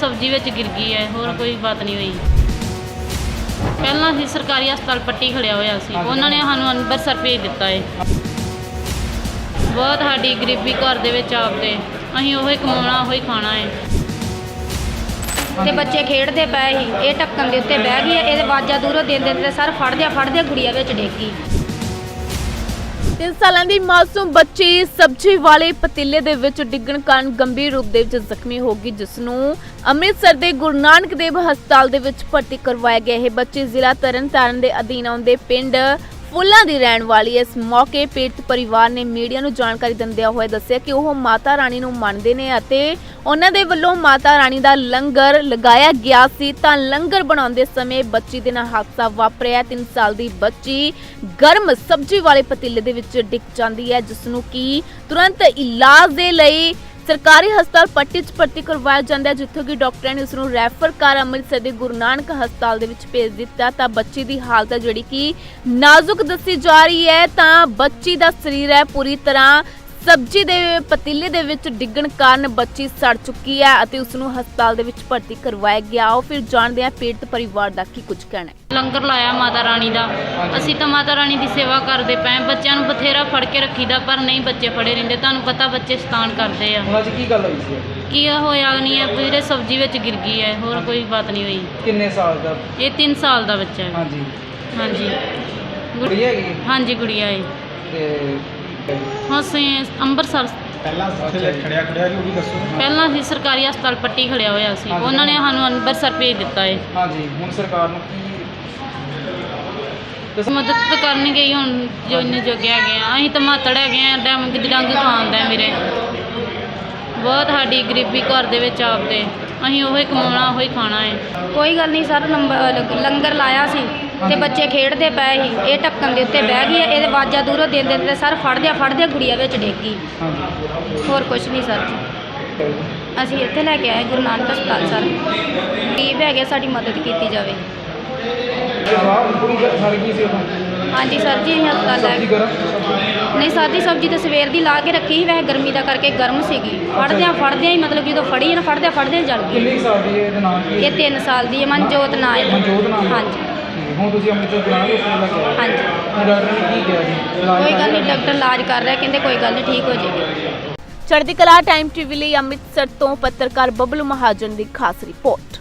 ਸਬਜ਼ੀ ਵਿੱਚ ਗਿਰ ਗਈ ਹੈ, ਹੋਰ ਕੋਈ ਬਾਤ ਨਹੀਂ ਹੋਈ। ਪਹਿਲਾਂ ਹੀ ਸਰਕਾਰੀ ਹਸਪਤਾਲ ਪੱਟੀ ਖੜਿਆ ਹੋਇਆ ਸੀ। ਉਹਨਾਂ ਨੇ ਸਾਨੂੰ ਅੰਮ੍ਰਿਤਸਰ ਭੇਜ ਦਿੱਤਾ ਹੈ ਬਹੁਤ ਸਾਡੀ ਗਰੀਬੀ ਘਰ ਦੇ ਵਿੱਚ ਆਪਦੇ ਅਸੀਂ ਉਹੀ ਕਮਾਉਣਾ, ਉਹੀ ਖਾਣਾ ਹੈ ਤੇ ਬੱਚੇ ਖੇਡਦੇ ਪਏ ਸੀ। ਇਹ ਢੱਕਣ ਦੇ ਉੱਤੇ ਬਹਿ ਗਈ ਇਹਦੇ ਬਾਜਾ ਦੂਰੋਂ ਦੇ ਦਿੰਦੇ ਤੇ ਸਰ ਫੜਦਿਆਂ ਫੜਦਿਆਂ ਗੁੜੀਆ ਵਿੱਚ ਡੇਗੀ ਤਿੰਨ ਸਾਲਾਂ ਦੀ ਮਾਸੂਮ ਬੱਚੀ ਸਬਜ਼ੀ ਵਾਲੇ ਪਤੀਲੇ ਦੇ ਵਿੱਚ ਡਿੱਗਣ ਕਾਰਨ ਗੰਭੀਰ ਰੂਪ ਦੇ ਵਿੱਚ ਜ਼ਖਮੀ ਹੋ ਗਈ, ਜਿਸ ਨੂੰ ਅੰਮ੍ਰਿਤਸਰ ਦੇ ਗੁਰੂ ਨਾਨਕ ਦੇਵ ਹਸਪਤਾਲ ਦੇ ਵਿੱਚ ਭਰਤੀ ਕਰਵਾਇਆ ਗਿਆ। ਹੈ ਬੱਚੀ ਜ਼ਿਲ੍ਹਾ ਤਰਨਤਾਰਨ ਦੇ ਅਧੀਨ ਆਉਂਦੇ ਪਿੰਡ ਫੁੱਲਾਂ ਦੀ ਰਹਿਣ ਵਾਲੀ ਇਸ ਮੌਕੇ ਪੀੜਤ ਪਰਿਵਾਰ ਨੇ ਮੀਡੀਆ ਨੂੰ ਜਾਣਕਾਰੀ ਦਿੰਦਿਆਂ ਹੋਏ ਦੱਸਿਆ ਕਿ ਉਹ ਮਾਤਾ ਰਾਣੀ ਨੂੰ ਮੰਨਦੇ ਨੇ ਅਤੇ ਉਹਨਾਂ ਦੇ ਵੱਲੋਂ ਮਾਤਾ ਰਾਣੀ ਦਾ ਲੰਗਰ ਲਗਾਇਆ ਗਿਆ ਸੀ। ਤਾਂ ਲੰਗਰ ਬਣਾਉਂਦੇ ਸਮੇਂ ਬੱਚੀ ਦੇ ਨਾਲ ਹਾਦਸਾ ਵਾਪਰਿਆ। 3 ਸਾਲ ਦੀ ਬੱਚੀ ਗਰਮ ਸਬਜ਼ੀ ਵਾਲੇ ਪਤੀਲੇ ਦੇ ਵਿੱਚ ਡਿੱਗ ਜਾਂਦੀ ਹੈ ਜਿਸ ਨੂੰ ਕਿ ਤੁਰੰਤ ਇਲਾਜ ਦੇ ਲਈ ਸਰਕਾਰੀ ਹਸਪਤਾਲ ਪੱਟੀ 'ਚ ਭਰਤੀ ਕਰਵਾਇਆ ਜਾਂਦਾ ਹੈ, ਜਿੱਥੋਂ ਕਿ ਡਾਕਟਰਾਂ ਨੇ ਉਸ ਨੂੰ ਰੈਫਰ ਕਰ ਅੰਮ੍ਰਿਤਸਰ ਦੇ ਗੁਰੂ ਨਾਨਕ ਹਸਪਤਾਲ ਦੇ ਵਿੱਚ ਭੇਜ ਦਿੱਤਾ। ਤਾਂ ਬੱਚੀ ਦੀ ਹਾਲਤ ਹੈ ਜਿਹੜੀ ਕਿ ਨਾਜ਼ੁਕ ਦੱਸੀ ਜਾ ਰਹੀ ਹੈ, ਤਾਂ ਬੱਚੀ ਦਾ ਸਰੀਰ ਹੈ ਪੂਰੀ ਤਰ੍ਹਾਂ ਸਬਜ਼ੀ ਦੇ ਪਤੀਲੇ ਦੇ ਵਿੱਚ ਡਿੱਗਣ ਕਾਰਨ ਬੱਚੀ ਸੜ ਚੁੱਕੀ ਹੈ ਅਤੇ ਉਸ ਨੂੰ ਹਸਪਤਾਲ ਦੇ ਵਿੱਚ ਭਰਤੀ ਕਰਵਾਇਆ ਗਿਆ। ਉਹ ਫਿਰ ਜਾਣਦੇ ਹਾਂ ਪੀੜਤ ਪਰਿਵਾਰ ਦਾ ਕੀ ਕੁਝ ਕਹਿਣਾ ਹੈ। ਲੰਗਰ ਲਾਇਆ ਮਾਤਾ ਰਾਣੀ ਦਾ। ਅਸੀਂ ਤਾਂ ਮਾਤਾ ਰਾਣੀ ਦੀ ਸੇਵਾ ਕਰਦੇ ਪਏ ਬੱਚਿਆਂ ਨੂੰ ਬਥੇਰਾ ਫੜ ਕੇ ਰੱਖੀਦਾ ਪਰ ਨਹੀਂ ਬੱਚੇ ਫੜੇ ਰਹਿੰਦੇ। ਤੁਹਾਨੂੰ ਪਤਾ ਬੱਚੇ ਸਤਾਨ ਕਰਦੇ ਆ। ਅੱਜ ਕੀ ਗੱਲ ਹੋਈ ਸੀ? ਕੀ ਹੋਇਆ ਨਹੀਂ ਹੈ ਵੀਰੇ ਸਬਜ਼ੀ ਵਿੱਚ ਗਿਰ ਗਈ ਹੈ ਹੋਰ ਕੋਈ ਬਾਤ ਨਹੀਂ ਹੋਈ। ਕਿੰਨੇ ਸਾਲ ਦਾ? ਇਹ 3 ਸਾਲ ਦਾ ਬੱਚਾ ਹੈ। ਹਾਂਜੀ। ਹਾਂਜੀ। ਗੁੜ- ਕੁੜੀ ਹੈਗੀ? ਹਾਂਜੀ ਗੁੜੀਆ ਹੈ। ਤੇ ਅਸੀਂ ਅੰਮ੍ਰਿਤਸਰ ਪਹਿਲਾਂ ਉੱਥੇ ਖੜਿਆ ਖੜਿਆ ਜੀ ਉਹ ਵੀ ਦੱਸੋ। ਪਹਿਲਾਂ ਹੀ ਸਰਕਾਰੀ ਹਸਪਤਾਲ ਪੱਟੀ ਖੜਿਆ ਹੋਇਆ ਸੀ। ਉਹਨਾਂ ਨੇ ਸਾਨੂੰ ਅੰਮ੍ਰਿਤਸਰ ਭੇਜ ਦਿੱਤਾ ਹੈ ਹਾਂਜੀ ਹੁਣ ਸਰਕਾਰ ਨੂੰ ਕੀ ਮਦਦ ਤਾਂ ਕਰਨਗੇ ਹੀ ਹੁਣ ਜੋ ਇੰਨੇ ਜੋਗੇ ਹੈਗੇ ਆ। ਅਸੀਂ ਤਾਂ ਮਾਤੜ ਹੈਗੇ ਆ ਡੰਗ ਦੀ ਡੰਗ ਖਾਂਦਾ ਮੇਰੇ ਬਹੁਤ ਸਾਡੀ ਗਰੀਬੀ ਘਰ ਦੇ ਵਿੱਚ ਆਪਦੇ। ਅਸੀਂ ਉਹੀ ਕਮਾਉਣਾ ਉਹੀ ਖਾਣਾ ਹੈ ਕੋਈ ਗੱਲ ਨਹੀਂ ਸਰ ਨੰਬਰ ਲੰਗਰ ਲਾਇਆ ਸੀ। ਤੇ ਬੱਚੇ ਖੇਡਦੇ ਪਏ ਸੀ ਇਹ ਢੱਕਣ ਦੇ ਉੱਤੇ ਬਹਿ ਗਈ ਹੈ, ਇਹਦੇ ਬਾਜਾ ਦੂਰੋਂ ਦੇ ਦਿੰਦੇ ਸਰ ਫੜਦਿਆਂ ਫੜਦਿਆਂ ਗੁੜੀਆ ਵਿੱਚ ਡੇਗੀ। ਹਾਂਜੀ ਹੋਰ ਕੁਝ ਨਹੀਂ ਸਰ। ਜੀ ਅਸੀਂ ਇੱਥੇ ਲੈ ਕੇ ਆਏ ਗੁਰੂ ਨਾਨਕ ਹਸਪਤਾਲ ਸਰ। ਗਰੀਬ ਹੈਗੇ ਸਾਡੀ ਮਦਦ ਕੀਤੀ ਜਾਵੇ। ਆਹ ਸੀ ਉਹ ਹਾਂਜੀ ਸਰ ਜੀ ਅਸੀਂ ਹਸਪਤਾਲ ਲੈ ਸਬਜ਼ੀ ਗਰਮ? ਸਬਜ਼ੀ ਨਹੀਂ ਸਰ ਜੀ ਸਬਜ਼ੀ ਤਾਂ ਸਵੇਰ ਦੀ ਲਾ ਕੇ ਰੱਖੀ ਸੀ ਵੈਸੇ ਗਰਮੀ ਦਾ ਕਰਕੇ ਗਰਮ ਸੀਗੀ। ਫੜਦਿਆਂ ਫੜਦਿਆਂ ਹੀ ਮਤਲਬ ਜਦੋਂ ਫੜੀ ਨਾ ਫੜਦਿਆਂ ਫੜਦਿਆਂ ਹੀ ਜਲ ਗਈ। ਕਿੰਨੇ ਕੁ ਸਾਲ ਦੀ ਹੈ ਇਹਦਾ ਨਾਮ ਕੀ ਹੈ ਇਹ 3 ਸਾਲ ਦੀ ਹੈ ਮਨਜੋਤ ਨਾਂ ਇਹਦਾ। ਮਨਜੋਤ ਨਾਮ ਹੈ? ਹਾਂਜੀ। ਹੈ। ਹੁਣ ਤੁਸੀਂ ਅੰਮ੍ਰਿਤਸਰ ਬੁਲਾਓਗੇ ਉਸ ਨੂੰ ਲੈ ਕੇ ਆਏ ਹਾਂਜੀ। ਹੁਣ ਡਾਕਟਰ ਨੇ ਕੀ ਕਿਹਾ ਜੀ ਇਲਾਜ ਕੋਈ ਗੱਲ ਨਹੀਂ? ਡਾਕਟਰ ਇਲਾਜ ਕਰ ਰਿਹਾ ਕਹਿੰਦੇ ਕੋਈ ਗੱਲ ਨਹੀਂ ਠੀਕ ਹੋ ਜਾਏਗੀ। ਚੜ੍ਹਦੀ ਕਲਾ ਟਾਈਮ ਟੀਵੀ ਲਈ ਅੰਮ੍ਰਿਤਸਰ ਤੋਂ ਪੱਤਰਕਾਰ ਬੱਬਲੂ ਮਹਾਜਨ ਦੀ ਖਾਸ ਰਿਪੋਰਟ।